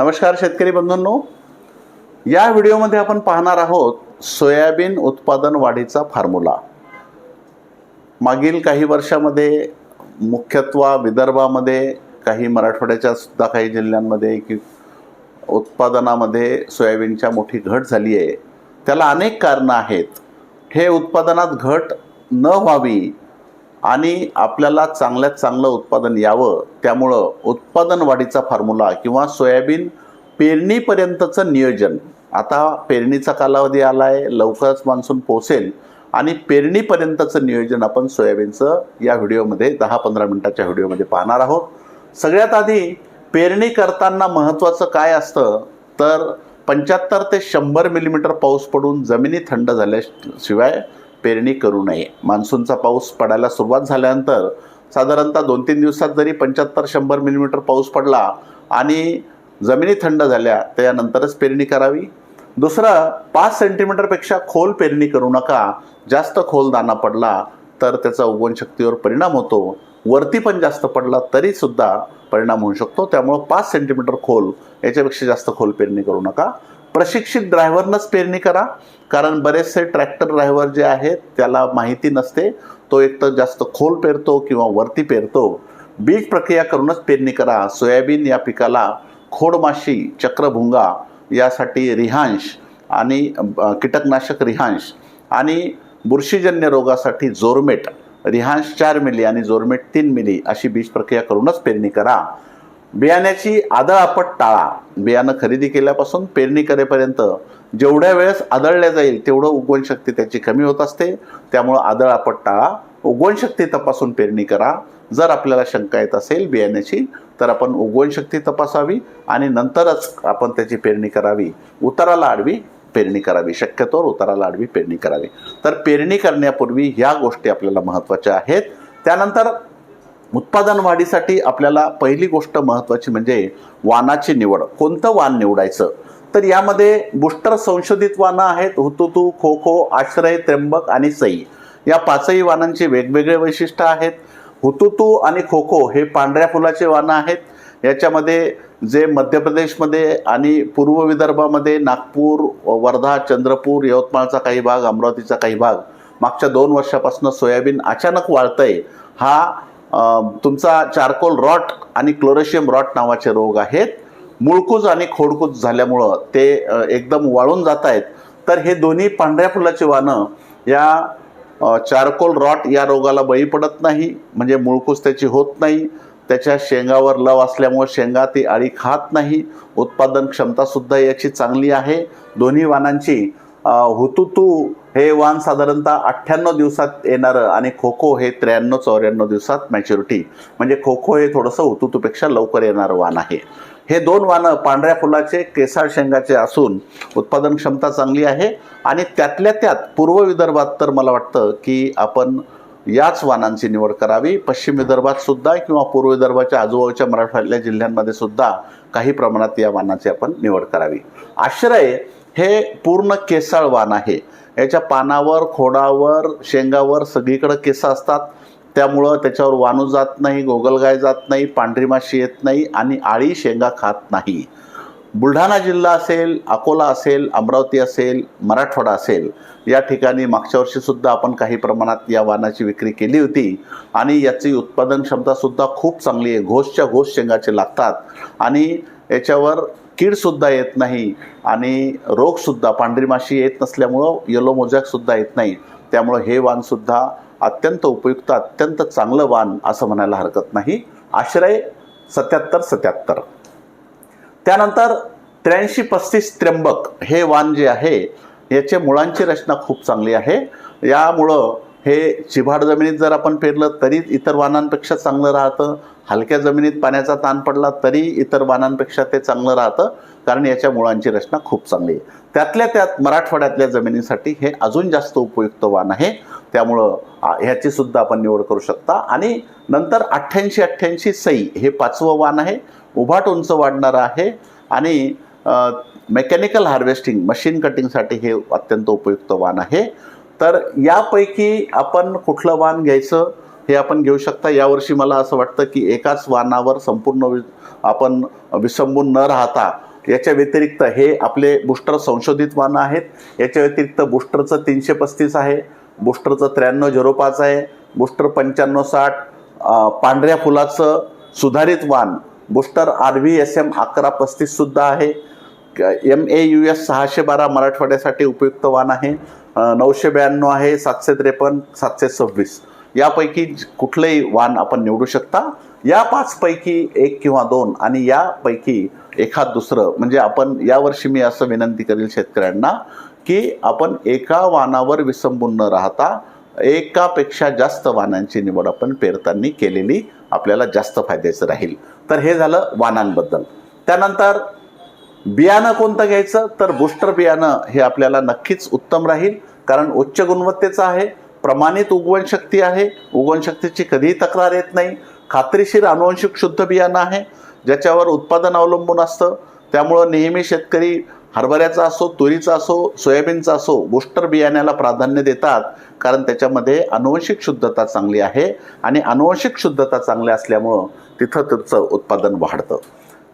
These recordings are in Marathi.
नमस्कार शेतकरी बंधूंनो. या व्हिडिओमध्ये आपण पाहणार आहोत सोयाबीन उत्पादन वाढीचा फॉर्म्युला. मागील काही वर्षामध्ये मुख्यत्वा विदर्भामध्ये काही मराठवाड्याच्या सुद्धा काही जिल्ह्यांमध्ये की उत्पादनामध्ये सोयाबीनच्या मोठी घट झाली आहे. त्याला अनेक कारणं आहेत. हे उत्पादनात घट न व्हावी आणि आपल्याला चांगल्यात चांगलं उत्पादन यावं त्यामुळं उत्पादन वाढीचा फॉर्म्युला किंवा सोयाबीन पेरणीपर्यंतचं नियोजन. आता पेरणीचा कालावधी आला आहे लवकरच मान्सून पोहोचेल आणि पेरणीपर्यंतचं नियोजन आपण सोयाबीनचं या व्हिडिओमध्ये दहा पंधरा मिनटाच्या व्हिडिओमध्ये पाहणार आहोत. सगळ्यात आधी पेरणी करताना महत्त्वाचं काय असतं? तर पंच्याहत्तर ते शंभर मिलीमीटर पाऊस पडून जमिनी थंड झाल्याशिवाय पेरणी करू नये. मान्सूनचा पाऊस पडायला सुरुवात झाल्यानंतर साधारणतः दोन तीन दिवसात जरी पंच्याहत्तर शंभर मिलीमीटर पाऊस पडला आणि जमिनी थंड झाल्या त्यानंतरच पेरणी करावी. दुसरं पाच सेंटीमीटरपेक्षा खोल पेरणी करू नका. जास्त खोल दाना पडला तर त्याचा उगवणशक्तीवर परिणाम होतो. वरती पण जास्त पडला तरीसुद्धा परिणाम होऊ शकतो. त्यामुळं पाच सेंटीमीटर खोल याच्यापेक्षा जास्त खोल पेरणी करू नका. प्रशिक्षित ड्रायव्हरनंच पेरणी करा. कारण बरेचसे ट्रॅक्टर ड्रायव्हर जे आहेत त्याला माहिती नसते. तो एक तर जास्त खोल पेरतो किंवा वरती पेरतो. बीज प्रक्रिया करूनच पेरणी करा. सोयाबीन या पिकाला खोडमाशी चक्रभुंगा यासाठी रिहांश आणि कीटकनाशक रिहांश आणि बुरशीजन्य रोगासाठी जोरमेट. रिहांश चार मिली आणि जोरमेट तीन मिली अशी बीज प्रक्रिया करूनच पेरणी करा. बियाण्याची आदळ आपट टाळा. बियाणं खरेदी केल्यापासून पेरणी करेपर्यंत जेवढ्या वेळेस आदळल्या जाईल तेवढं उगवण शक्ती त्याची कमी होत असते. त्यामुळं आदळ आपट टाळा उगवण शक्ती तपासून पेरणी करा. जर आपल्याला शंका येत असेल बियाण्याची तर आपण उगवण शक्ती तपासावी आणि नंतरच आपण त्याची पेरणी करावी. उताराला आडवी पेरणी करावी. शक्यतोवर उताराला आडवी पेरणी करावी. तर पेरणी करण्यापूर्वी ह्या गोष्टी आपल्याला महत्त्वाच्या आहेत. त्यानंतर उत्पादन वाढीसाठी आपल्याला पहिली गोष्ट महत्त्वाची म्हणजे वाणाची निवड. कोणतं वाण निवडायचं? तर यामध्ये बुस्टर संशोधित वाणं आहेत हुतुतू खो खो आश्रय त्र्यंबक आणि सई. या पाचही वाणांचे वेगवेगळे वैशिष्ट्य आहेत. हुतुतू आणि खो खो हे पांढऱ्या फुलाचे वाणं आहेत. याच्यामध्ये जे मध्य प्रदेशमध्ये आणि पूर्व विदर्भामध्ये नागपूर वर्धा चंद्रपूर यवतमाळचा काही भाग अमरावतीचा काही भाग मागच्या दोन वर्षापासून सोयाबीन अचानक वाळतंय. हा तुमचा चारकोल रॉट आणि क्लोरेशियम रॉट नावाचे रोग आहेत. मुळकूज आणि खोडकूज झाल्यामुळं ते एकदम वाळून जात आहेत. तर हे दोन्ही पांढऱ्या फुलाची वानं या चारकोल रॉट या रोगाला बळी पडत नाही. म्हणजे मुळकूस त्याची होत नाही. त्याच्या शेंगावर लव असल्यामुळे शेंगा ती आळी खात नाही. उत्पादन क्षमतासुद्धा याची चांगली आहे. दोन्ही वाणांची हुतुतू हे वाण साधारणतः अठ्ठ्याण्णव दिवसात येणारं आणि खो खो हे त्र्याण्णव चौऱ्याण्णव दिवसात मॅच्युरिटी. म्हणजे खो खो हे थोडंसं हुतुतूपेक्षा लवकर येणारं वाण आहे. हे दोन वाणं पांढऱ्या फुलाचे केसाळ शेंगाचे असून उत्पादन क्षमता चांगली आहे. आणि त्यातल्या त्यात पूर्व विदर्भात तर मला वाटतं की आपण याच वाणांची निवड करावी. पश्चिम विदर्भात सुद्धा किंवा पूर्व विदर्भाच्या आजूबाजूच्या मराठवाड्यातल्या जिल्ह्यांमध्ये सुद्धा काही प्रमाणात या वाणाची आपण निवड करावी. आश्रय हे पूर्ण केसाळ वाण आहे. याच्या पानावर खोडावर शेंगावर सगळीकडं केस असतात. त्यामुळं त्याच्यावर वानू जात नाही गोगलगाय जात नाही पांढरी माशी येत नाही आणि आळी शेंगा खात नाही. बुलढाणा जिल्हा असेल अकोला असेल अमरावती असेल मराठवाडा असेल या ठिकाणी मागच्या वर्षीसुद्धा आपण काही प्रमाणात या वाहनाची विक्री केली होती आणि याची उत्पादन क्षमतासुद्धा खूप चांगली आहे. घोषच्या घोष शेंगाचे लागतात आणि याच्यावर कीडसुद्धा येत नाही आणि रोगसुद्धा पांढरी माशी येत नसल्यामुळं येलो मोजॅकसुद्धा येत नाही. त्यामुळं हे वाणसुद्धा अत्यंत उपयुक्त अत्यंत चांगलं वाण असं म्हणायला हरकत नाही. आश्रय सत्याहत्तर सत्याहत्तर त्यानंतर त्र्याऐंशी पस्तीस त्र्यंबक हे वाण जे आहे याचे मुळांची रचना खूप चांगली आहे. यामुळं हे चिभाड जमिनीत जर आपण पेरलं तरी इतर वाणांपेक्षा चांगलं राहतं. हलक्या जमिनीत पाण्याचा ताण पडला तरी इतर वाणांपेक्षा ते चांगलं राहतं. कारण याच्या मुळांची रचना खूप चांगली आहे. त्यातल्या त्यात मराठवाड्यातल्या जमिनीसाठी हे अजून जास्त उपयुक्त वाण आहे. त्यामुळं ह्याची सुद्धा आपण निवड करू शकता. आणि नंतर अठ्ठ्याऐंशी अठ्ठ्याऐंशी सई हे पाचवं वाण आहे. उभाट उंच वाढणारं आहे. आणि मेकॅनिकल हार्वेस्टिंग मशीन कटिंगसाठी हे अत्यंत उपयुक्त वाण आहे. तर यापैकी आपण कुठलं वाण घ्यायचं हे आपण घेऊ शकता. यावर्षी मला असं वाटतं की एकाच वाणावर संपूर्ण वि- आपण विसंबून न राहता याच्या व्यतिरिक्त हे आपले बुस्टर संशोधित वाहनं आहेत. याच्या व्यतिरिक्त बुस्टरचं तीनशे पस्तीस आहे बुस्टरचं त्र्याण्णव झिरो पाच आहे बुस्टर पंच्याण्णव साठ पांढऱ्या फुलाचं सुधारित वाहन booster R V S M अकरा पस्तीससुद्धा आहे. एम ए यू एस सहाशे बारा मराठवाड्यासाठी उपयुक्त वाहन आहे. नऊशे ब्याण्णव आहे सातशे त्रेपन्न सातशे सव्वीस. यापैकी कुठलंही वाहन आपण निवडू शकता. या पाचपैकी एक किंवा दोन आणि यापैकी एखाद दुसरं. म्हणजे आपण यावर्षी मी असं विनंती करेल शेतकऱ्यांना की आपण एका वाहनावर विसंबून न राहता एकापेक्षा जास्त वाहनांची निवड आपण पेरताना केलेली आपल्याला जास्त फायद्याचं राहील. तर हे झालं वाहनांबद्दल. त्यानंतर बियाणं कोणतं घ्यायचं? तर बुस्टर बियाणं हे आपल्याला नक्कीच उत्तम राहील. कारण उच्च गुणवत्तेचं आहे प्रमाणित उगवण शक्ती आहे उगवण शक्तीची कधीही तक्रार येत नाही खात्रीशीर अनुवंशिक शुद्ध बियाणं आहे ज्याच्यावर उत्पादन अवलंबून असतं त्यामुळं नेहमी शेतकरी हरभऱ्याचा असो तुरीचा असो सोयाबीनचा असो बुस्टर बियाण्याला प्राधान्य देतात कारण त्याच्यामध्ये अनुवंशिक शुद्धता चांगली आहे आणि अनुवंशिक शुद्धता चांगली असल्यामुळं तिथं त्याचं उत्पादन वाढतं.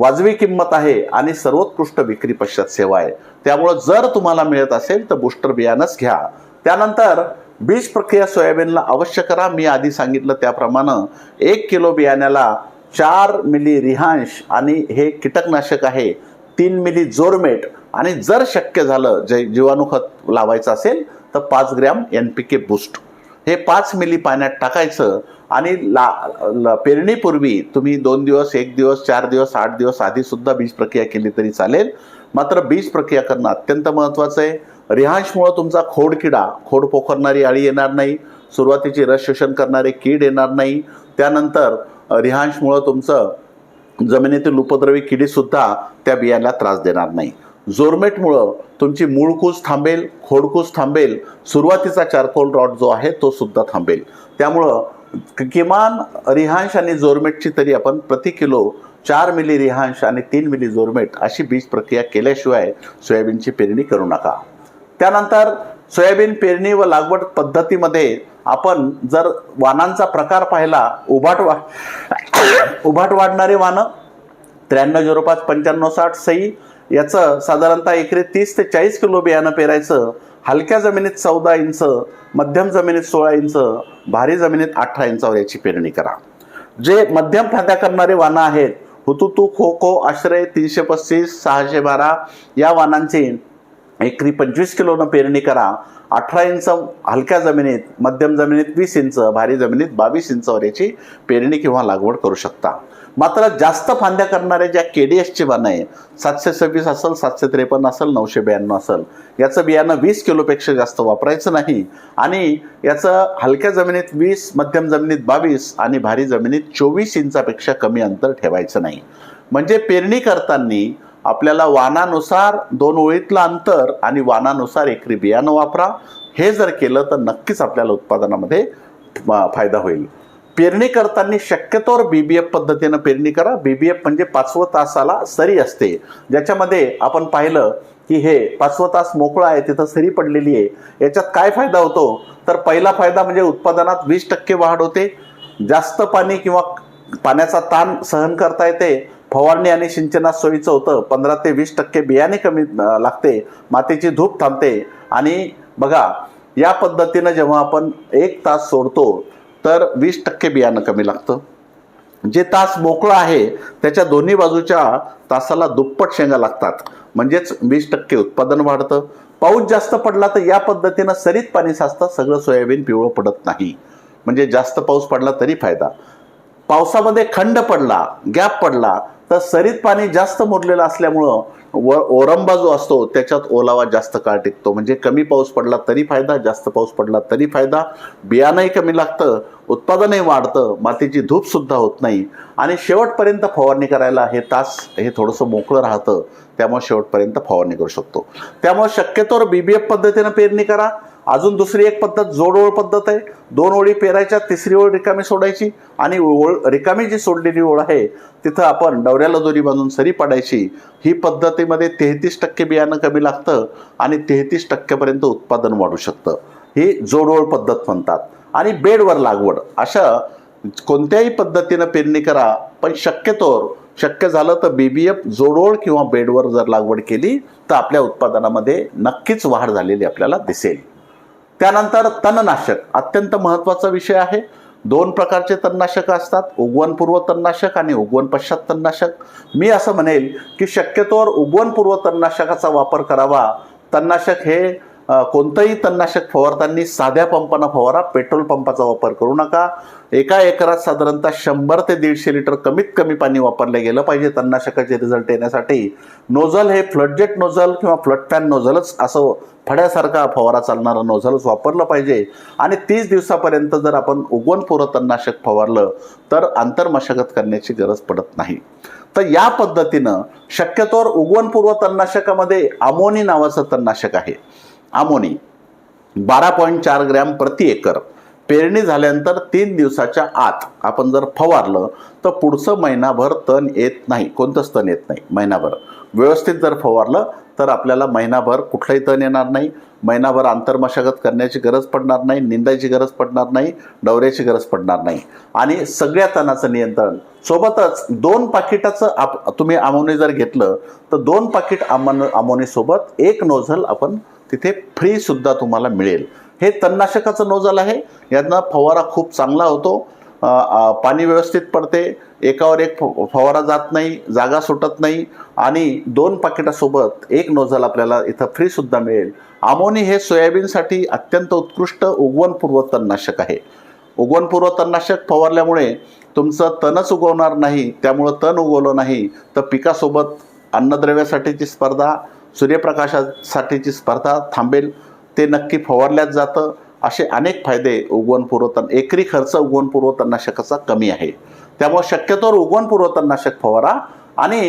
वाजवी किंमत आहे आणि सर्वोत्कृष्ट विक्री पश्चात सेवा आहे. त्यामुळं जर तुम्हाला मिळत असेल तर बुस्टर बियाणंच घ्या. त्यानंतर बीज प्रक्रिया सोयाबीनला अवश्य करा. मी आधी सांगितलं त्याप्रमाणे एक किलो बियाण्याला चार मिली रिहांश आणि हे कीटकनाशक आहे. तीन मिली जोरमेट. आणि जर शक्य झालं जे जीवाणू खत लावायचं असेल तर पाच gram N P K boost. हे पाच मिली पाण्यात टाकायचं. आणि ला ल- पेरणीपूर्वी तुम्ही दोन दिवस एक दिवस चार दिवस आठ दिवस आधी सुद्धा बीज प्रक्रिया केली तरी चालेल. मात्र बीज प्रक्रिया करणं अत्यंत महत्त्वाचं आहे. रिहांशमुळं तुमचा खोडकिडा खोड पोखरणारी अळी येणार नाही. सुरुवातीची रस शोषण करणारे कीड येणार नाही. त्यानंतर रिहांशमुळं तुमचं जमिनीतील उपद्रवी किडीसुद्धा त्या बियाला त्रास देणार नाही. जोरमेटमुळं तुमची मूळकूस थांबेल खोडकूस थांबेल. सुरुवातीचा चारकोल रॉड जो आहे तो सुद्धा थांबेल. त्यामुळं किमान रिहांश आणि जोरमेटची तरी आपण प्रति किलो चार मिली रिहांश आणि तीन मिली जोरमेट अशी बीज प्रक्रिया केल्याशिवाय सोयाबीनची पेरणी करू नका. त्यानंतर सोयाबीन पेरणी व लागवड पद्धतीमध्ये आपण जर वाणांचा प्रकार पाहिला उभाट वा उभाट वाढणारे वानं त्र्याण्णव झिरो पाच पंच्याण्णव साठ सई याचं साधारणतः एकरी तीस ते चाळीस किलो बियाणं पेरायचं हलक्या जमिनीत चौदा इंच मध्यम जमिनीत सोळा इंच भारी जमिनीत अठरा इंचावर याची पेरणी करा. जे मध्यम फायदा करणारे वानं आहेत हुतुतू खो खो आश्रय तीनशे पस्तीस सहाशे बारा या वानांची एकरी पंचवीस किलोनं पेरणी करा. अठरा इंच हलक्या जमिनीत मध्यम जमिनीत वीस इंच भारी जमिनीत बावीस इंचावर याची पेरणी किंवा लागवड करू शकता. मात्र जास्त फांद्या करणाऱ्या ज्या के डी एसची वाणं आहे सातशे सव्वीस असेल सातशे त्रेपन्न असेल नऊशे ब्याण्णव असेल याचं बियाणं वीस किलोपेक्षा जास्त वापरायचं नाही आणि याचं हलक्या जमिनीत वीस मध्यम जमिनीत बावीस आणि भारी जमिनीत चोवीस इंचापेक्षा कमी अंतर ठेवायचं नाही. म्हणजे पेरणी करताना आपल्याला वानानुसार दोन ओळीतलं अंतर आणि वानानुसार एकरी बियाणं वापरा. हे जर केलं तर नक्कीच आपल्याला उत्पादनामध्ये फायदा होईल. पेरणी करताना शक्यतोवर बी बी एफ पद्धतीनं पेरणी करा. बी बी एफ म्हणजे पाचवं तासाला सरी असते. ज्याच्यामध्ये आपण पाहिलं की हे पाचवं तास मोकळं आहे तिथं सरी पडलेली आहे. याच्यात काय फायदा होतो? तर पहिला फायदा म्हणजे उत्पादनात वीस टक्के वाढ होते. जास्त पाणी किंवा पाण्याचा ताण सहन करता येते. फवारणी आणि सिंचनात सोयीचं होतं. पंधरा ते वीस टक्के बियाणे कमी लागते. मातीची धूप थांबते. आणि बघा या पद्धतीनं जेव्हा आपण एक तास सोडतो तर वीस टक्के बियाणं कमी लागतं. जे तास मोकळं आहे त्याच्या दोन्ही बाजूच्या तासाला दुप्पट शेंगा लागतात. म्हणजेच वीस टक्के उत्पादन वाढतं. पाऊस जास्त पडला तर या पद्धतीनं सरीत पाणी साचतं सगळं सोयाबीन पिवळं पडत नाही. म्हणजे जास्त पाऊस पडला तरी फायदा. पावसामध्ये खंड पडला गॅप पडला तर सरीत पाणी जास्त मुरलेलं असल्यामुळं व ओरंबा जो असतो त्याच्यात ओलावा जास्त काळ टिकतो. म्हणजे कमी पाऊस पडला तरी फायदा जास्त पाऊस पडला तरी फायदा. बियाणंही कमी लागतं उत्पादनही वाढतं मातीची धूप सुद्धा होत नाही. आणि शेवटपर्यंत फवारणी करायला हे तास हे थोडंसं मोकळं राहतं. त्यामुळे शेवटपर्यंत फवारणी करू शकतो. त्यामुळे शक्यतोवर बी बी एफ पद्धतीनं पेरणी करा. अजून दुसरी एक पद्धत जोडओळ पद्धत आहे. दोन ओळी पेरायच्या तिसरी ओळ रिकामी सोडायची आणि ओळ रिकामी जी सोडलेली ओळ आहे तिथं आपण डवऱ्याला दोरी बांधून सरी पाडायची. ही पद्धतीमध्ये तेहतीस टक्के बियाणं कमी लागतं आणि तेहतीस टक्क्यापर्यंत उत्पादन वाढू शकतं. ही जोडओळ पद्धत म्हणतात. आणि बेडवर लागवड. अशा कोणत्याही पद्धतीनं पेरणी करा पण शक्यतोवर शक्य झालं तर बीबीएफ जोडोळ किंवा बेडवर जर लागवड केली तर आपल्या उत्पादनामध्ये नक्कीच वाढ झालेली आपल्याला दिसेल. त्यानंतर तणनाशक अत्यंत महत्त्वाचा विषय आहे. दोन प्रकारचे तणनाशक असतात. उगवणपूर्व तणनाशक आणि उगवण पश्चात तणनाशक. मी असं म्हणेल की शक्यतोवर उगवणपूर्व तणनाशकाचा वापर करावा. तणनाशक हे कोणतंही तणनाशक फवारताना साध्या पंपानं फवारा पेट्रोल पंपाचा वापर करू नका. एका एकरात साधारणतः शंभर ते दीडशे लिटर कमीत कमी पाणी वापरलं गेलं पाहिजे. तणनाशकाचे रिझल्ट येण्यासाठी नोझल हे फ्लडजेट नोझल किंवा फ्लड फॅन नोझलच असं फड्यासारखा फवारा चालणारा नोझलच वापरलं पाहिजे. आणि तीस दिवसापर्यंत जर आपण उगवणपूर्व तणनाशक फवारलं तर आंतरमशागत करण्याची गरज पडत नाही. तर या पद्धतीनं शक्यतोवर उगवणपूर्व तणनाशकामध्ये अमोनी नावाचं तणनाशक आहे. आमोनी बारा पॉईंट चार ग्रॅम प्रति एकर. पेरणी झाल्यानंतर तीन दिवसाच्या आत आपण जर फवारलं तर पुढचं महिनाभर तण येत नाही. कोणतंच तण येत नाही महिनाभर. व्यवस्थित जर फवारलं तर आपल्याला महिनाभर कुठलंही तण येणार नाही. महिनाभर आंतरमशागत करण्याची गरज पडणार नाही निंदायची गरज पडणार नाही डवऱ्याची गरज पडणार नाही. आणि सगळ्या तणाचं नियंत्रण. सोबतच दोन पाकिटाचं आप तुम्ही आमोनी जर घेतलं तर दोन पाकिट अमोन आमोनीसोबत एक नोझल आपण तिथे फ्रीसुद्धा तुम्हाला मिळेल. हे तणनाशकाचं नोझल आहे. यांना फवारा खूप चांगला होतो. पाणी व्यवस्थित पडते. एकावर एक फ- फवारा जात नाही जागा सुटत नाही आणि दोन पाकिटासोबत एक नोझल आपल्याला इथं फ्रीसुद्धा मिळेल. आमोनी हे सोयाबीनसाठी अत्यंत उत्कृष्ट उगवणपूर्व तणनाशक आहे. उगवणपूर्व तणनाशक फवारल्यामुळे तुमचं तणच उगवणार नाही त्यामुळं तण उगवलं नाही. तर पिकासोबत अन्नद्रव्यासाठीची स्पर्धा सूर्यप्रकाशासाठीची स्पर्धा थांबेल ते नक्की फवारल्याच जातं. असे अनेक फायदे उगवण पुरवताना एकरी खर्च उगवण पुरवतनाशकाचा कमी आहे? त्यामुळे शक्यतोवर उगवण पुरवतनाशक फवारा आणि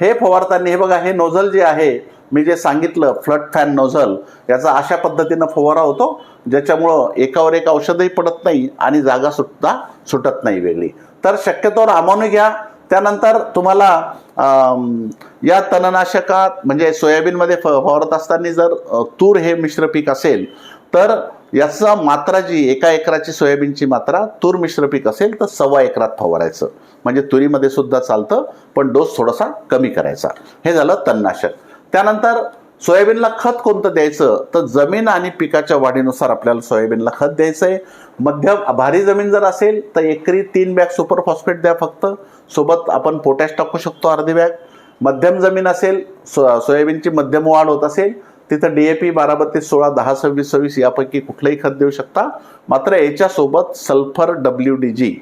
हे फवारताना हे बघा हे नोझल जे आहे मी जे सांगितलं फ्लड फॅन नोझल याचा अशा पद्धतीनं फवारा होतो ज्याच्यामुळं एकावर एक औषधही पडत नाही आणि जागासुद्धा सुटत नाही वेगळी. तर शक्यतोवर अमानू घ्या त्यानंतर तुम्हाला या तणनाशकात म्हणजे सोयाबीनमध्ये फ फवारत असताना जर तूर हे मिश्र पीक असेल तर याचा मात्रा जी एका एकराची सोयाबीनची मात्रा तूर मिश्र पीक असेल तर सव्वा एकरात फवारायचं. म्हणजे तुरीमध्ये सुद्धा चालतं पण डोस थोडासा कमी करायचा. हे झालं तणनाशक. त्यानंतर सोयाबीनला खत कोणतं द्यायचं? तर जमीन आणि पिकाच्या वाढीनुसार आपल्याला सोयाबीनला खत द्यायचं आहे मध्यम भारी जमीन जर असेल तर एकरी तीन बॅग सुपर फॉस्फेट द्या फक्त. सोबत आपण पोटॅश टाकू शकतो अर्धी बॅग. मध्यम जमीन असेल सो सोयाबीनची मध्यम वाढ होत असेल तिथं डी ए पी बारा बत्तीस सोळा दहा सव्वीस सव्वीस यापैकी कुठलंही खत देऊ शकता. मात्र याच्यासोबत sulphur W D G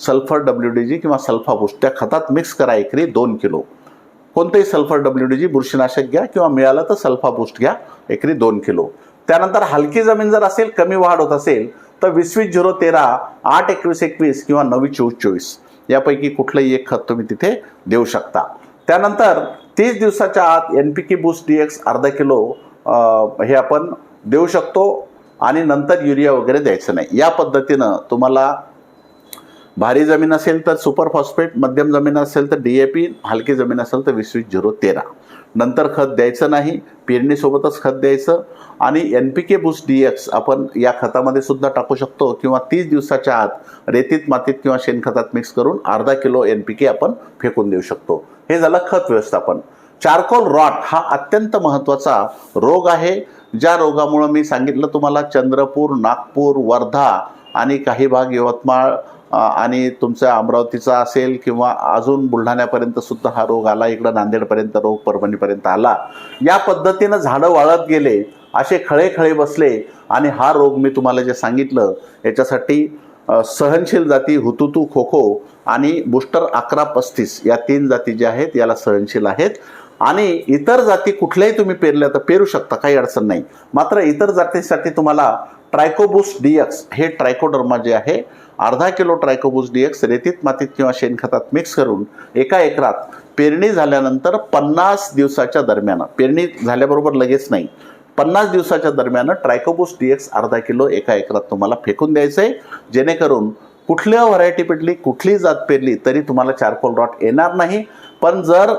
sulphur W D G किंवा सल्फा त्या खतात मिक्स करा एकरी दोन किलो. कोणतंही सल्फर डब्ल्यू डी जी बुरशीनाशक घ्या किंवा मिळालं तर सल्फा बूस्ट घ्या एकरी दोन किलो. त्यानंतर हलकी जमीन जर असेल कमी वाढ होत असेल तर वीसवीस झिरो तेरा आठ एकवीस एकवीस किंवा नवी चोवीस चोवीस. यापैकी कुठलंही एक खत तुम्ही तिथे देऊ शकता. त्यानंतर तीस दिवसाच्या आत N P K boost D X अर्धा किलो हे आपण देऊ शकतो आणि नंतर युरिया वगैरे द्यायचं नाही. या पद्धतीनं तुम्हाला भारी जमीन असेल तर सुपर फॉस्फेट मध्यम जमीन असेल तर डी ए पी हलकी जमीन असेल तर वीस वीस झिरो तेरा. नंतर खत द्यायचं नाही पेरणीसोबतच खत द्यायचं आणि एन पी के बुस डी एक्स आपण या खतामध्ये सुद्धा टाकू शकतो किंवा तीस दिवसाच्या आत रेतीत मातीत किंवा शेणखतात मिक्स करून अर्धा किलो एन पी के आपण फेकून देऊ शकतो. हे झालं खत व्यवस्थापन. चारकोल रॉट हा अत्यंत महत्त्वाचा रोग आहे. ज्या रोगामुळं मी सांगितलं तुम्हाला चंद्रपूर नागपूर वर्धा आणि काही भाग यवतमाळ आणि तुमच्या अमरावतीचा असेल किंवा अजून बुलढाण्यापर्यंत सुद्धा हा रोग आला इकडं नांदेडपर्यंत रोग परभणीपर्यंत आला या पद्धतीनं झाडं वाळत गेले असे खळे खळे बसले आणि हा रोग मी तुम्हाला जे सांगितलं याच्यासाठी सहनशील जाती हुतुतू खो खो आणि बुस्टर अकरा पस्तीस या तीन जाती ज्या आहेत याला सहनशील आहेत. आणि इतर जाती कुठल्याही तुम्ही पेरल्या तर पेरू शकता काही अडचण नाही. मात्र इतर जातीसाठी तुम्हाला ट्रायकोबुस डीएक्स हे ट्रायकोडर्मा जे आहे अर्धा किलो ट्रायकोबूज डीएक्स रेतीत मातीत किंवा शेणखतात मिक्स करून एका एकरात पेरणी झाल्यानंतर पन्नास दिवसाच्या दरम्यान पेरणी झाल्याबरोबर लगेच नाही पन्नास दिवसाच्या दरम्यान ट्रायकोबुस डीएक्स अर्धा किलो एका एकरात तुम्हाला फेकून द्यायचं आहे. जेणेकरून कुठल्या व्हरायटी पेटली कुठली जात पेरली तरी तुम्हाला चारकोल रॉट येणार नाही. पण जर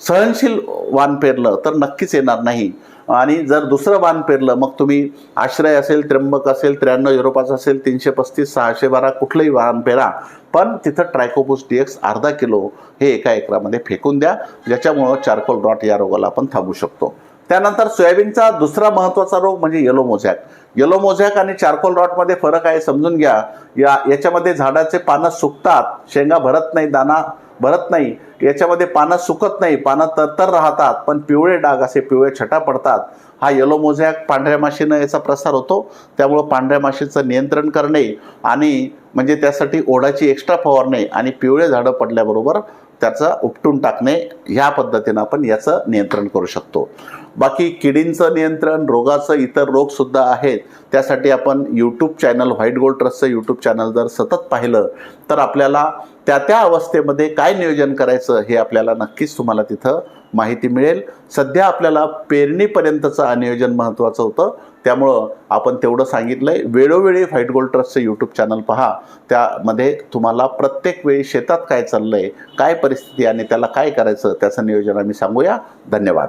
सहनशील वाण पेरलं तर नक्कीच येणार नाही. आणि जर दुसरं बाण पेरलं मग तुम्ही आश्रय असेल त्र्यंबक असेल त्र्याण्णव युरोपाचं असेल तीनशे पस्तीस सहाशे बारा कुठलंही वाहन पेरा. पण तिथं ट्रायकोपोस डी एक्स अर्धा किलो हे एका एकरामध्ये फेकून द्या ज्याच्यामुळं चारकोल रॉट या रोगाला आपण थांबू शकतो. त्यानंतर सोयाबीनचा दुसरा महत्त्वाचा रोग म्हणजे येलो मोझॅक येलो मोझॅक आणि चारकोल रॉटमध्ये फरक आहे समजून घ्या. या याच्यामध्ये झाडाचे पानं सुकतात शेंगा भरत नाही दाना भरत नाही. याच्यामध्ये पानं सुकत नाही. पानं तरतर राहतात पण पिवळे डाग असे पिवळे छटा पडतात. हा येलो मोझॅक पांढऱ्या माशीनं याचा प्रसार होतो. त्यामुळं पांढऱ्या माशीचं नियंत्रण करणे आणि म्हणजे त्यासाठी ओढाची एक्स्ट्रा फवारणे आणि पिवळे झाडं पडल्याबरोबर त्याचं उपटून टाकणे ह्या पद्धतीनं आपण याचं नियंत्रण करू शकतो. बाकी किडींचं नियंत्रण रोगाचं इतर रोगसुद्धा आहेत. त्यासाठी आपण यूट्यूब चॅनल व्हाईट गोल्ड ट्रस्टचं यूट्यूब चॅनल जर सतत पाहिलं तर आपल्याला त्या त्या अवस्थेमध्ये काय नियोजन करायचं हे आपल्याला नक्कीच तुम्हाला तिथं माहिती मिळेल. सध्या आपल्याला पेरणीपर्यंतचं नियोजन महत्त्वाचं होतं. त्यामुळं आपण तेवढं सांगितलंय. वेळोवेळी व्हाईट गोल्ड ट्रस्टचं यूट्यूब चॅनल पहा. त्यामध्ये तुम्हाला प्रत्येक वेळी शेतात काय चाललंय काय परिस्थिती आणि त्याला काय करायचं त्याचं नियोजन आम्ही सांगूया. धन्यवाद.